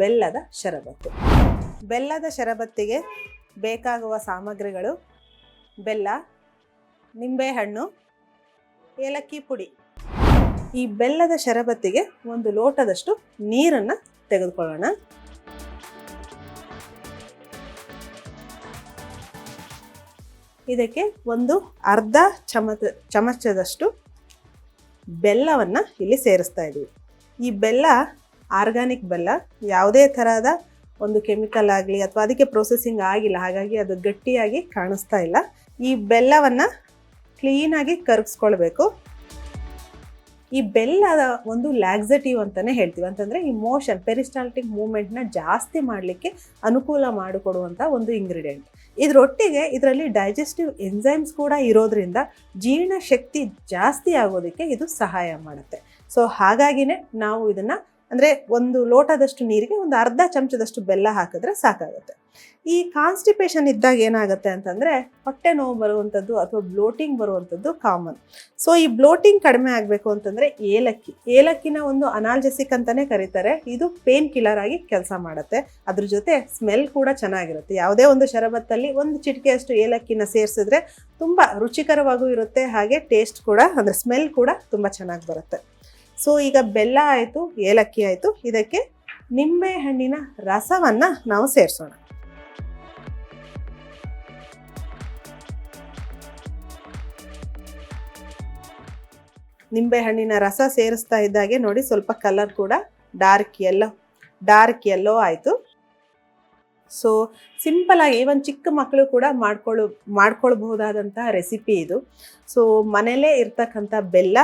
ಬೆಲ್ಲದ ಶರಬತ್ತು. ಬೆಲ್ಲದ ಶರಬತ್ತಿಗೆ ಬೇಕಾಗುವ ಸಾಮಗ್ರಿಗಳು ಬೆಲ್ಲ, ನಿಂಬೆಹಣ್ಣು, ಏಲಕ್ಕಿ ಪುಡಿ. ಈ ಬೆಲ್ಲದ ಶರಬತ್ತಿಗೆ ಒಂದು ಲೋಟದಷ್ಟು ನೀರನ್ನು ತೆಗೆದುಕೊಳ್ಳೋಣ. ಇದಕ್ಕೆ ಒಂದು ಅರ್ಧ ಚಮಚ, ಚಮಚದಷ್ಟು ಬೆಲ್ಲವನ್ನು ಇಲ್ಲಿ ಸೇರಿಸ್ತಾ ಇದ್ದೀವಿ ಈ ಬೆಲ್ಲ, ಆರ್ಗಾನಿಕ್ ಬೆಲ್ಲ, ಯಾವುದೇ ಥರದ ಒಂದು ಕೆಮಿಕಲ್ ಆಗಲಿ ಅಥವಾ ಅದಕ್ಕೆ ಪ್ರೊಸೆಸಿಂಗ್ ಆಗಿಲ್ಲ, ಹಾಗಾಗಿ ಅದು ಗಟ್ಟಿಯಾಗಿ ಕಾಣಿಸ್ತಾ ಇಲ್ಲ. ಈ ಬೆಲ್ಲವನ್ನು ಕ್ಲೀನಾಗಿ ಕರಗಿಸ್ಕೊಳ್ಬೇಕು. ಈ ಬೆಲ್ಲದ ಒಂದು ಲ್ಯಾಕ್ಸಟಿವ್ ಅಂತಲೇ ಹೇಳ್ತೀವಿ. ಅಂತಂದರೆ ಈ ಮೋಷನ್ ಪೆರಿಸ್ಟಾಲ್ಟಿಕ್ ಮೂಮೆಂಟ್ನ ಜಾಸ್ತಿ ಮಾಡಲಿಕ್ಕೆ ಅನುಕೂಲ ಮಾಡಿಕೊಡುವಂಥ ಒಂದು ಇಂಗ್ರೀಡಿಯೆಂಟ್ ಇದರೊಟ್ಟಿಗೆ ಇದರಲ್ಲಿ ಡೈಜೆಸ್ಟಿವ್ ಎನ್ಝೈಮ್ಸ್ ಕೂಡ ಇರೋದ್ರಿಂದ ಜೀರ್ಣಶಕ್ತಿ ಜಾಸ್ತಿ ಆಗೋದಕ್ಕೆ ಇದು ಸಹಾಯ ಮಾಡುತ್ತೆ. ಸೊ ಹಾಗಾಗಿನೇ ನಾವು ಇದನ್ನ ಅಂದರೆ ಒಂದು ಲೋಟದಷ್ಟು ನೀರಿಗೆ ಒಂದು ಅರ್ಧ ಚಮಚದಷ್ಟು ಬೆಲ್ಲ ಹಾಕಿದ್ರೆ ಸಾಕಾಗುತ್ತೆ. ಈ ಕಾನ್ಸ್ಟಿಪೇಷನ್ ಇದ್ದಾಗ ಏನಾಗುತ್ತೆ ಅಂತಂದರೆ ಹೊಟ್ಟೆ ನೋವು ಬರುವಂಥದ್ದು ಅಥವಾ ಬ್ಲೋಟಿಂಗ್ ಬರುವಂಥದ್ದು ಕಾಮನ್ ಸೊ ಈ ಬ್ಲೋಟಿಂಗ್ ಕಡಿಮೆ ಆಗಬೇಕು ಅಂತಂದರೆ ಏಲಕ್ಕಿ. ಏಲಕ್ಕಿನ ಒಂದು ಅನಾಲ್ಜೆಸಿಕ್ ಅಂತಲೇ ಕರೀತಾರೆ. ಇದು ಪೇನ್ ಕಿಲ್ಲರ್ ಆಗಿ ಕೆಲಸ ಮಾಡುತ್ತೆ. ಅದ್ರ ಜೊತೆ ಸ್ಮೆಲ್ ಕೂಡ ಚೆನ್ನಾಗಿರುತ್ತೆ. ಯಾವುದೇ ಒಂದು ಶರಬತ್ತಲ್ಲಿ ಒಂದು ಚಿಟಿಕೆಯಷ್ಟು ಏಲಕ್ಕಿನ ಸೇರಿಸಿದ್ರೆ ತುಂಬ ರುಚಿಕರವಾಗೂ ಇರುತ್ತೆ. ಹಾಗೆ ಟೇಸ್ಟ್ ಕೂಡ, ಅಂದರೆ ಸ್ಮೆಲ್ ಕೂಡ ತುಂಬ ಚೆನ್ನಾಗಿ ಬರುತ್ತೆ. ಸೊ ಈಗ ಬೆಲ್ಲ ಆಯಿತು, ಏಲಕ್ಕಿ ಆಯಿತು, ಇದಕ್ಕೆ ನಿಂಬೆ ಹಣ್ಣಿನ ರಸವನ್ನು ನಾವು ಸೇರಿಸೋಣ. ನಿಂಬೆ ಹಣ್ಣಿನ ರಸ ಸೇರಿಸ್ತಾ ಇದ್ದಾಗೆ ನೋಡಿ, ಸ್ವಲ್ಪ ಕಲರ್ ಕೂಡ ಡಾರ್ಕ್ ಎಲ್ಲೋ ಡಾರ್ಕ್ ಎಲ್ಲೋ ಆಯಿತು. ಸೊ ಸಿಂಪಲ್ ಆಗಿ ಒಂದು ಚಿಕ್ಕ ಮಕ್ಕಳು ಕೂಡ ಮಾಡ್ಕೊಳ್ಳು ಮಾಡ್ಕೊಳ್ಬಹುದಾದಂತಹ ರೆಸಿಪಿ ಇದು. ಸೊ ಮನೇಲೇ ಇರ್ತಕ್ಕಂಥ ಬೆಲ್ಲ,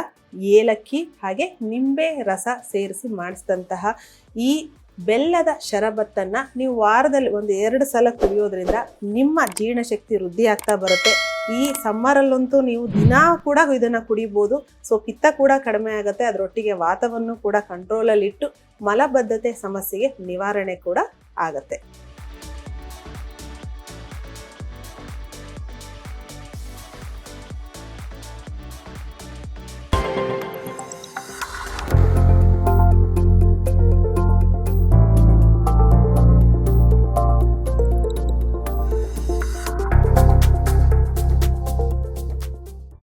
ಏಲಕ್ಕಿ ಹಾಗೆ ನಿಂಬೆ ರಸ ಸೇರಿಸಿ ಮಾಡಿಸಿದಂತಹ ಈ ಬೆಲ್ಲದ ಶರಬತ್ತನ್ನು ನೀವು ವಾರದಲ್ಲಿ ಒಂದು ಎರಡು ಸಲ ಕುಡಿಯೋದ್ರಿಂದ ನಿಮ್ಮ ಜೀರ್ಣಶಕ್ತಿ ವೃದ್ಧಿ ಆಗ್ತಾ ಬರುತ್ತೆ. ಈ ಸಮ್ಮರಲ್ಲಂತೂ ನೀವು ದಿನಾ ಕೂಡ ಇದನ್ನು ಕುಡಿಬೋದು. ಸೊ ಪಿತ್ತ ಕೂಡ ಕಡಿಮೆ ಆಗುತ್ತೆ. ಅದರೊಟ್ಟಿಗೆ ವಾತವನ್ನು ಕೂಡ ಕಂಟ್ರೋಲಲ್ಲಿಟ್ಟು ಮಲಬದ್ಧತೆ ಸಮಸ್ಯೆಗೆ ನಿವಾರಣೆ ಕೂಡ ಆಗುತ್ತೆ.